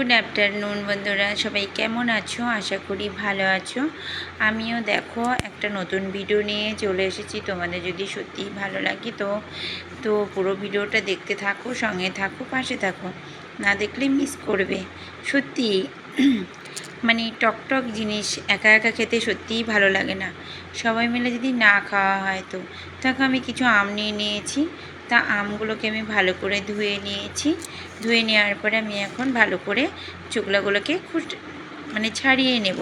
Good afternoon বন্ধুরা, সবাই কেমন আছো? আশা করি ভালো আছো। আমিও দেখো, একটা নতুন ভিডিও নিয়ে চলে এসেছি। তোমাদের যদি সত্যিই ভালো লাগে তো তো পুরো ভিডিওটা দেখতে থাকো, সঙ্গে থাকো, পাশে থাকো। না দেখলে মিস করবে। সত্যি মানে টকটক জিনিস একা একা খেতে সত্যিই ভালো লাগে না। সবাই মিলে যদি না খাওয়া হয় তো। দেখো আমি কিছু আম নিয়ে নিয়েছি। তা আমগুলোকে আমি ভালো করে ধুয়ে নিয়েছি। ধুয়ে নেওয়ার পরে আমি এখন ভালো করে চোকলাগুলোকে খুট মানে ছাড়িয়ে নেব।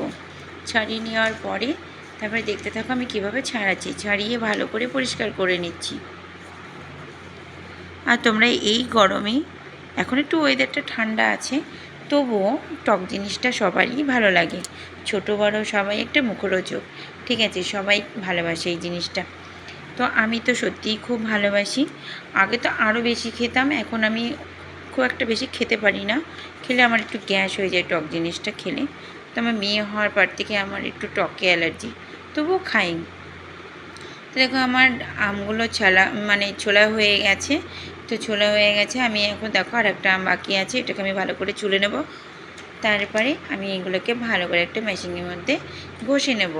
ছাড়িয়ে নেওয়ার পরে তারপরে দেখতে থাকো আমি কীভাবে ছাড়াচ্ছি। ছাড়িয়ে ভালো করে পরিষ্কার করে নিচ্ছি। আর তোমরা এই গরমে, এখন একটু ওয়েদারটা ঠান্ডা আছে, তবুও টক জিনিসটা সবারই ভালো লাগে। ছোট বড় সবাই একটা মুখরোচক। ঠিক আছে, সবাই ভালোবাসে এই জিনিসটা। তো আমি তো সত্যিই খুব ভালোবাসি। আগে তো আরও বেশি খেতাম, এখন আমি খুব একটা বেশি খেতে পারি না। খেলে আমার একটু গ্যাস হয়ে যায় টক জিনিসটা খেলে। তো আমার মেয়ে হওয়ার পর থেকে আমার একটু টকে অ্যালার্জি, তবুও খাই। তো দেখো আমার আমগুলো ছলা মানে ছোলা হয়ে গেছে। তো ছোলা হয়ে গেছে, আমি এখন দেখো আর একটা আম বাকি আছে, এটাকে আমি ভালো করে চুলে নেব। তারপরে আমি এগুলোকে ভালো করে একটা মেশিনের মধ্যে ঘষে নেব।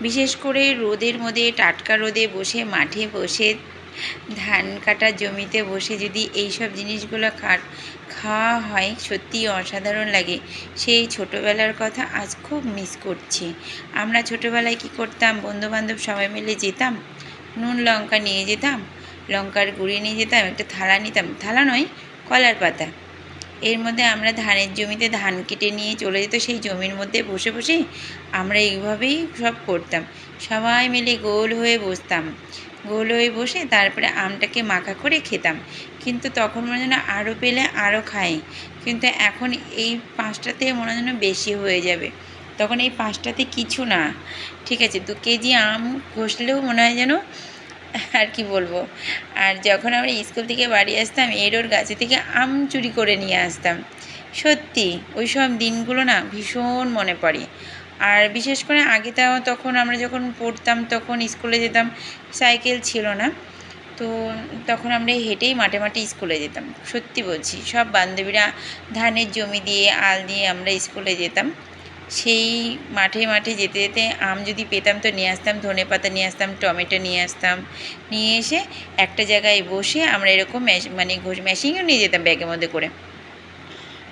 বিশেষ করে রোদের মধ্যে, টাটকা রোদে বসে, মাঠে বসে, ধান কাটার জমিতে বসে যদি এই সব জিনিসগুলো খাট, খাওয়া হয়, সত্যিই অসাধারণ লাগে। সেই ছোটোবেলার কথা আজ খুব মিস করছি। আমরা ছোটোবেলায় কি করতাম? বন্ধুবান্ধব সবাই মিলে যেতাম, নুন লঙ্কা নিয়ে যেতাম, লঙ্কার গুঁড়ি নিয়ে যেতাম, একটা থালা নিতাম। থালা নয়, কলার পাতা। এর মধ্যে আমরা ধানের জমিতে ধান কেটে নিয়ে চলে যেত, সেই জমির মধ্যে বসে বসে আমরা এইভাবেই সব করতাম। সবাই মিলে গোল হয়ে বসতাম। গোল হয়ে বসে তারপরে আমটাকে মাখা করে খেতাম। কিন্তু তখন মনে যেন আরও পেলে আরও খাই কিন্তু এখন এই পাঁচটাতে মনে যেন বেশি হয়ে যাবে। তখন এই পাঁচটাতে কিছু না। ঠিক আছে, দু কেজি আম ঘষলেও মনে হয় যেন আর কি বলব? আর যখন আমরা স্কুল থেকে বাড়ি আসতাম এরোর গাছে থেকে আম চুরি করে নিয়ে আসতাম। সত্যি ওই সব দিনগুলো না ভীষণ মনে পড়ে। আর বিশেষ করে আগে তাও তখন আমরা যখন পড়তাম, তখন স্কুলে যেতাম, সাইকেল ছিল না। তো তখন আমরা হেঁটেই মাঠে মাঠে স্কুলে যেতাম। সত্যি বলছি, সব বান্ধবীরা ধানের জমি দিয়ে, আল দিয়ে আমরা স্কুলে যেতাম। সেই মাঠে মাঠে যেতে যেতে আম যদি পেতাম তো নিয়ে আসতাম, ধনে পাতা নিয়ে আসতাম, টমেটো নিয়ে আসতাম। নিয়ে এসে একটা জায়গায় বসে আমরা এরকম মানে মেশিনও নিয়ে যেতাম ব্যাগের মধ্যে করে।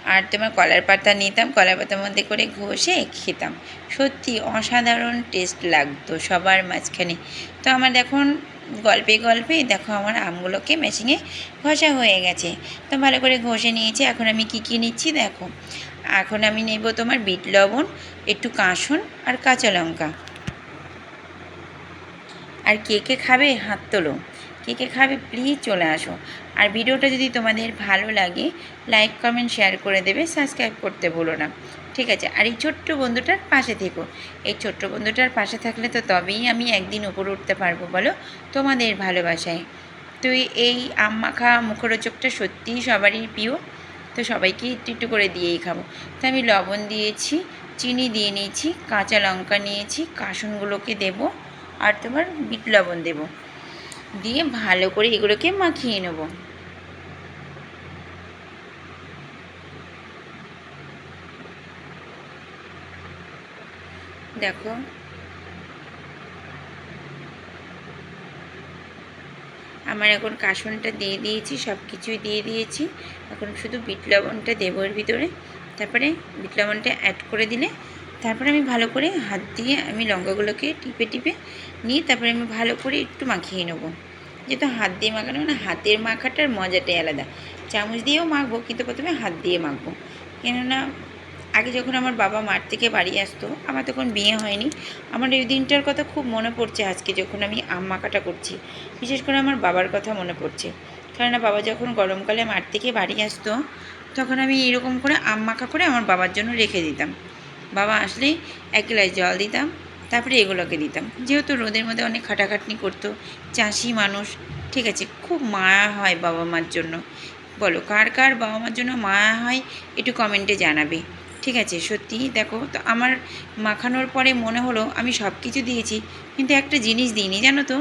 আর তোমার কলার পাতা নিতাম, কলার পাতার মধ্যে করে ঘষে খেতাম। সত্যি অসাধারণ টেস্ট লাগতো সবার মাঝখানে। তো আমার এখন গল্পে গল্পে দেখো আমার আমগুলোকে মেশিনে ঘষা হয়ে গেছে। তো ভালো করে ঘষে নিয়েছি, এখন আমি কী কী নিচ্ছি দেখো। এখন আমি নেব তোমার বিট লবণ, একটু কাঁসন আর কাঁচা লঙ্কা। আর কে কে খাবে হাত তোলো। কে কে খাবে প্লিজ চলে আসো। আর ভিডিওটা যদি তোমাদের ভালো লাগে লাইক কমেন্ট শেয়ার করে দেবে সাবস্ক্রাইব করতে বলো না। ঠিক আছে, আর এই ছোট্ট বন্ধুটার পাশে থেকো। এই ছোট্ট বন্ধুটার পাশে থাকলে তো তবেই আমি একদিন উপরে উঠতে পারব, বলো? তোমাদের ভালোবাসায়। তো এই আম মাখা মুখরোচকটা সত্যিই সবারই প্রিয়। তো সবাইকে একটু একটু করে দিয়েই খাব। তো আমি লবণ দিয়েছি, চিনি দিয়ে নিয়েছি, কাঁচা লঙ্কা নিয়েছি, কাসনগুলোকে দেব, আর তোমার বিট লবণ দেব। দিয়ে ভালো করে এগুলোকে মাখিয়ে নেব। দেখো। আমার এখন কাসনটা দিয়ে দিয়েছি সব কিছুই দিয়ে দিয়েছি। এখন শুধু বিট লবণটা দেবো এর ভিতরে। তারপরে বিট লবণটা অ্যাড করে দিলে, তারপরে আমি ভালো করে হাত দিয়ে আমি লঙ্কাগুলোকে টিপে টিপে নিয়ে তারপরে আমি ভালো করে একটু মাখিয়ে নেব। যেহেতু হাত দিয়ে মাখানো না হাতের মাখাটার মজাটাই আলাদা। চামচ দিয়েও মাখবো, কিন্তু প্রথমে হাত দিয়ে মাখবো। কেননা আগে যখন আমার বাবা মার থেকে বাড়ি আসতো, আমার তখন বিয়ে হয়নি। আমার এই দিনটার কথা খুব মনে পড়ছে আজকে যখন আমি আম মাখাটা করছি। বিশেষ করে আমার বাবার কথা মনে পড়ছে। কেননা বাবা যখন গরমকালে মাঠ থেকে বাড়ি আসতো, তখন আমি এরকম করে আম মাখা করে আমার বাবার জন্য রেখে দিতাম। বাবা আসলেই এক গ্লাস জল দিতাম, তারপরে এগুলোকে দিতাম। যেহেতু রোদের মধ্যে অনেক খাটাখাটনি করতো, চাষি মানুষ, ঠিক আছে, খুব মায়া হয় বাবা মার জন্য। বলো, কার কার বাবা মার জন্য মায়া হয়, একটু কমেন্টে জানাবে। ঠিক আছে, সত্যি। দেখো, তো আমার মাখানোর পরে মনে হলো আমি সব কিছু দিয়েছি, কিন্তু একটা জিনিস দিইনি, জানো তো?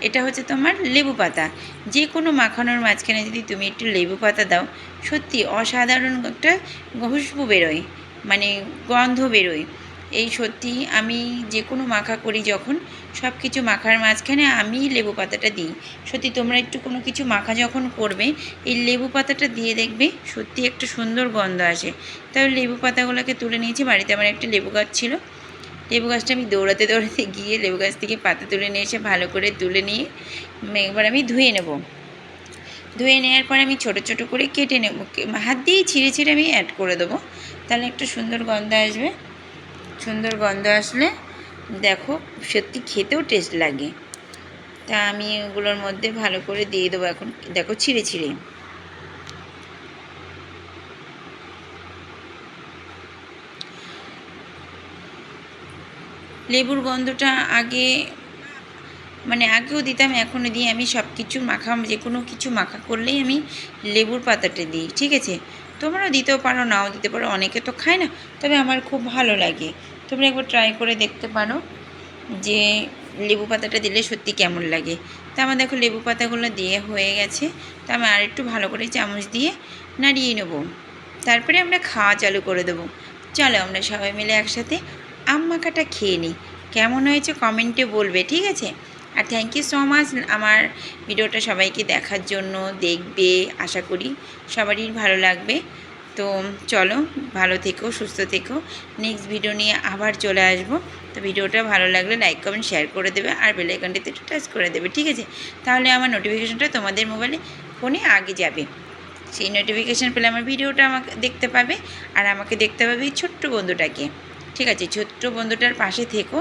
এটা হচ্ছে তোমার লেবু পাতা। যে কোনো মাখানোর মাঝখানে যদি তুমি একটু লেবু পাতা দাও, সত্যি অসাধারণ একটা খুশবু বেরোয় মানে গন্ধ বেরোয়। এই সত্যি আমি যে কোনো মাখা করি যখন, সব কিছু মাখার মাঝখানে আমি লেবু পাতাটা দিই। সত্যি তোমরা একটু কোনো কিছু মাখা যখন করবে, এই লেবু পাতাটা দিয়ে দেখবে সত্যি একটা সুন্দর গন্ধ আসে। তাহলে লেবু পাতাগুলোকে তুলে নিয়েছি, বাড়িতে আমার একটা লেবু গাছ ছিল। লেবু গাছটা আমি দৌড়াতে দৌড়াতে গিয়ে লেবু গাছ থেকে পাতা তুলে নিয়ে এসে ভালো করে তুলে নিয়ে একবার আমি ধুয়ে নেব। ধুয়ে নেওয়ার পরে আমি ছোট ছোট করে কেটে নেব। হাত দিয়েই ছিঁড়ে ছিঁড়ে আমি অ্যাড করে দেবো। তাহলে একটা সুন্দর গন্ধ আসবে। সুন্দর গন্ধ আসলে দেখো, সত্যি খেতেও টেস্ট লাগে। তা আমি ওগুলোর মধ্যে ভালো করে দিয়ে দেবো এখন। দেখো, ছিঁড়ে ছিঁড়ে। লেবুর গন্ধটা আগে মানে আগেও দিতাম, এখনও দিই। আমি সব কিছু মাখা, যে কোনো কিছু মাখা করলেই আমি লেবুর পাতাটা দিই, ঠিক আছে? তোমরাও দিতেও পারো, নাও দিতে পারো, অনেকে তো খায় না, তবে আমার খুব ভালো লাগে। তোমরা একবার ট্রাই করে দেখতে পারো যে লেবু পাতাটা দিলে সত্যি কেমন লাগে। তা আমার দেখো লেবু পাতাগুলো দিয়ে হয়ে গেছে, তা আমি আর একটু ভালো করে চামচ দিয়ে নাড়িয়ে নেব। তারপরে আমরা খাওয়া চালু করে দেবো। চলো আমরা সবাই মিলে একসাথে আম মাখাটা খেয়ে নিই। কেমন হয়েছে কমেন্টে বলবে, ঠিক আছে? আর থ্যাংক ইউ সো মাচ আমার ভিডিওটা সবাইকে দেখার জন্য, দেখবে, আশা করি সবারই ভালো লাগবে। তো চলো, ভালো থেকো, সুস্থ থেকো। নেক্সট ভিডিও নিয়ে আবার চলে আসব। তো ভিডিওটা ভালো লাগলে লাইক কমেন্ট শেয়ার করে দেবে আর বেল আইকনটিতে একটু টাচ করে দেবে, ঠিক আছে? তাহলে আমার নোটিফিকেশনটা তোমাদের মোবাইলে ফোনে আগে যাবে। সেই নোটিফিকেশান পেলে আমার ভিডিওটা আমাকে দেখতে পাবে আর আমাকে দেখতে পাবে এই ছোট্ট বন্ধুটাকে। ঠিক আছে? ছোট্ট বন্ধুটার পাশে থেকো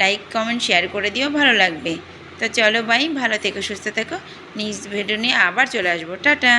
লাইক কমেন্ট শেয়ার করে দিও, ভালো লাগবে। তো চলো বাই ভালো থেকো, সুস্থ থেকো। নেক্সট ভিডিও নিয়ে আবার চলে আসব। টাটা!